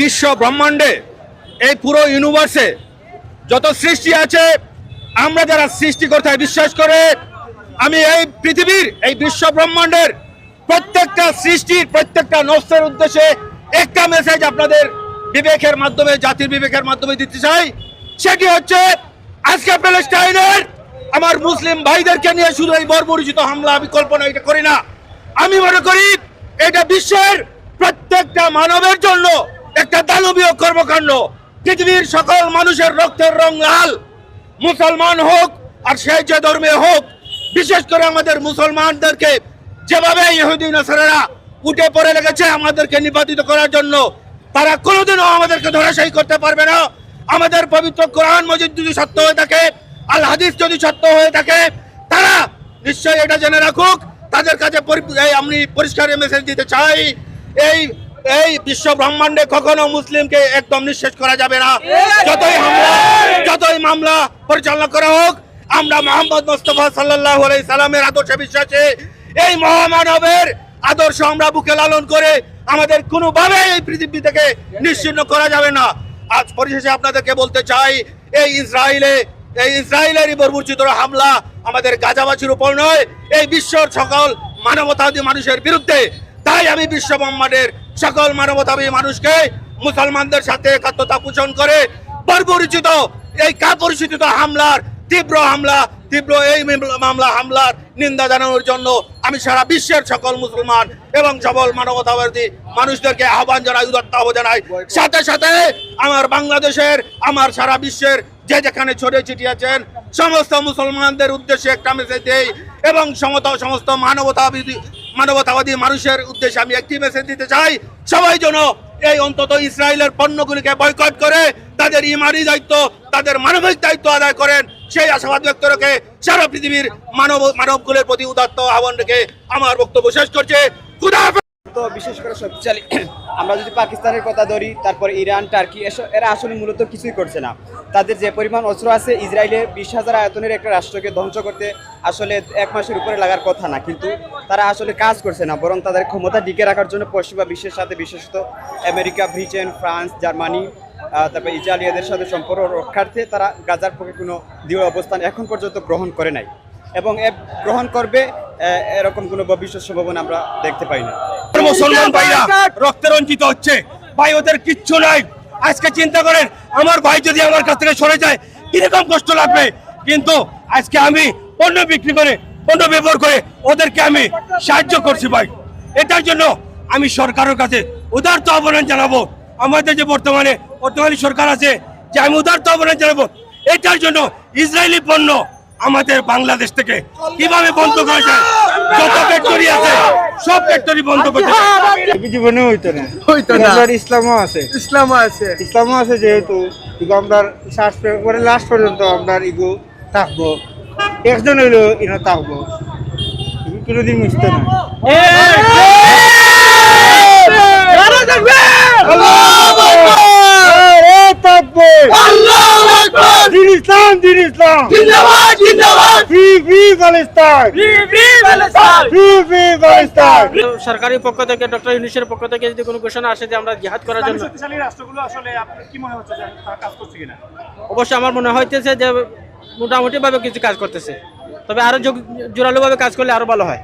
বিশ্ব ব্রহ্মাণ্ডে এই পুরো ইউনিভার্সে যত সৃষ্টি আছে, আমরা যারা সৃষ্টিকর্তায় বিশ্বাস করে, আমি এই পৃথিবীর, এই বিশ্ব ব্রহ্মাণ্ডের প্রত্যেকটা সৃষ্টির, প্রত্যেকটা নষ্টের উদ্দেশ্যে একটা মেসেজ আপনাদের বিবেকের মাধ্যমে, জাতির বিবেকের মাধ্যমে দিতে চাই। সেটি হচ্ছে, আজকে প্যালেস্টাইনের আমার মুসলিম ভাইদেরকে নিয়ে শুধু এই বর্বরিচিত হামলা আমি কল্পনা এটা করি না। আমি মনে করি, এটা বিশ্বের প্রত্যেকটা মানবের জন্য একটা দানবীয় কর্মকাণ্ড। পৃথিবীর সকল মানুষের রক্তের রং লাল। মুসলমান হোক আর সেই যে ধর্মে হোক, বিশেষ করে আমাদের মুসলমানদেরকে যেভাবে ইহুদি নাসারারা উঠে পড়ে লেগেছে আমাদেরকে নিপাতিত করার জন্য, তারা কোনোদিনও আমাদেরকে ধরাশায়ী করতে পারবে না। আমাদের পবিত্র কোরআন মজিদ যদি সত্য হয়ে থাকে, আল হাদিস যদি সত্য হয়ে থাকে, তারা নিশ্চয়ই এটা জেনে রাখুক। তাদের কাছে আমি পরিষ্কার মেসেজ দিতে চাই, এই এই বিশ্ব ব্রহ্মাণ্ডে কখনো মুসলিমকে একদম নিঃশেষ করা যাবে না। যতই হামলা যতই মামলা পরিচালনা করা হোক আমরা মোহাম্মদ মোস্তফা সাল্লাহ সাল্লামের আদর্শে বিশ্বাসে। এই মহামানবের আদর্শ আমরা বুকে লালন করে আমাদের কোনোভাবে এই পৃথিবী থেকে নিশ্চিন্ন করা যাবে না। আজ পরিশেষে আপনাদেরকে বলতে চাই এই ইসরায়েলে এই ইসরায়েলেরই বর্বরচিত হামলা আমাদের গাজাবাসীর উপর নয় এই বিশ্বর সকল মানবতাবাদী মানুষের বিরুদ্ধে। তাই আমি বিশ্ব ব্রহ্মাণ্ডের সকল মানবতাবাদী মানুষকে মুসলমানদের সাথে একাত্মতা পোষণ করে বর্বরিচিত এই কাপরিচিত হামলার, তীব্র হামলা, তীব্র এই মামলা- হামলার নিন্দা জানানোর জন্য আমি সারা বিশ্বের সকল মুসলমান এবং সবল মানবতাবাদী মানুষদেরকে আহ্বান জানাই, উদাত্ত জানাই। সাথে সাথে আমার বাংলাদেশের, আমার সারা বিশ্বের যে যেখানে ছড়িয়ে ছিটিয়েছেন সমস্ত মুসলমানদের উদ্দেশ্যে একটা মেসেজ দেই এবং সমত সমস্ত মানবতাবাদী মানবতাবাদী মানুষের উদ্দেশ্যে আমি একটি মেসেজ দিতে চাই। সবাই যেন এই অন্তত ইসরায়েলের পণ্যগুলিকে বয়কট করে তাদের ইমানি দায়িত্ব, তাদের মানবিক দায়িত্ব আদায় করেন। সেই আশাবাদ ব্যক্ত রেখে সারা পৃথিবীর মানব মানবগুলোর প্রতি উদাত্ত আহ্বান রেখে আমার বক্তব্য শেষ করছে। বিশেষ করে শক্তিশালী। আমরা যদি পাকিস্তানের কথা ধরি, তারপর ইরান, টার্কি, এসব এরা আসলে মূলত কিছুই করছে না। তাদের যে পরিমাণ অস্ত্র আছে, ইসরায়েলে বিশ হাজার আয়তনের একটা রাষ্ট্রকে ধ্বংস করতে আসলে এক মাসের উপরে লাগার কথা না। কিন্তু তারা আসলে কাজ করছে না, বরং তাদের ক্ষমতা টিকে রাখার জন্য পশ্চিমা বিশ্বের সাথে বিশেষত আমেরিকা, ব্রিটেন, ফ্রান্স, জার্মানি তারপর ইটালি এদের সাথে সম্পর্ক রক্ষার্থে তারা গাজার পক্ষে কোনো দৃঢ় অবস্থান এখন পর্যন্ত গ্রহণ করে নাই। এবং এ গ্রহণ করবে এরকম কোনো ভবিষ্যৎ সম্ভাবনা আমরা দেখতে পাই না। মুসলমান ভাইরা, রক্তে রঞ্জিত হচ্ছে। ভাই, ওদের কিচ্ছু নাই। আজকে চিন্তা করেন, আমার ভাই যদি আমার কাছ থেকে সরে যায়, কীরকম কষ্ট লাগবে? কিন্তু আজকে আমি পণ্য বিক্রি করে, পণ্য ব্যবহার করে ওদেরকে আমি সাহায্য করছি ভাই। এটার জন্য আমি সরকারের কাছে উদারত আহ্বান জানাব। আমাদের যে বর্তমানে বর্তমানে সরকার আছে, যে আমি উদারত আহ্বান জানাব, এটার জন্য ইসরায়েলি পণ্য আমাদের বাংলাদেশ থেকে কীভাবে বন্ধ করা যায়? যত ফ্যাক্টরি আছে সব ফ্যাক্টরি বন্ধ করতে জীবনে হইতো না। হইতো না। ইসলামও আছে। ইসলাম আছে। ইসলামও আছে যেহেতু। ইগো আমরা শ্বাস করে লাস্ট পর্যন্ত আমরা ইগো থাকব। একজন হইল ইনো থাকব। কোনোদিন মিশতো না এ থাকবে দিন ইসলাম দিন ইসলাম free free Pakistan free free Pakistan সরকারি পক্ষ থেকে ডক্টর ইউনিসের পক্ষ থেকে যদি কোনো ঘোষণা আসে যে আমরা জিহাদ করার জন্য শক্তিশালী রাষ্ট্রগুলো আসলে আপনার কি মনে হচ্ছে যে তারা কাজ করছে কিনা? অবশ্যই আমার মনে হইতেছে যে মোটামুটি ভাবে কিছু কাজ করতেছে। তবে আরও জোরালো ভাবে কাজ করলে আরও ভালো হয়।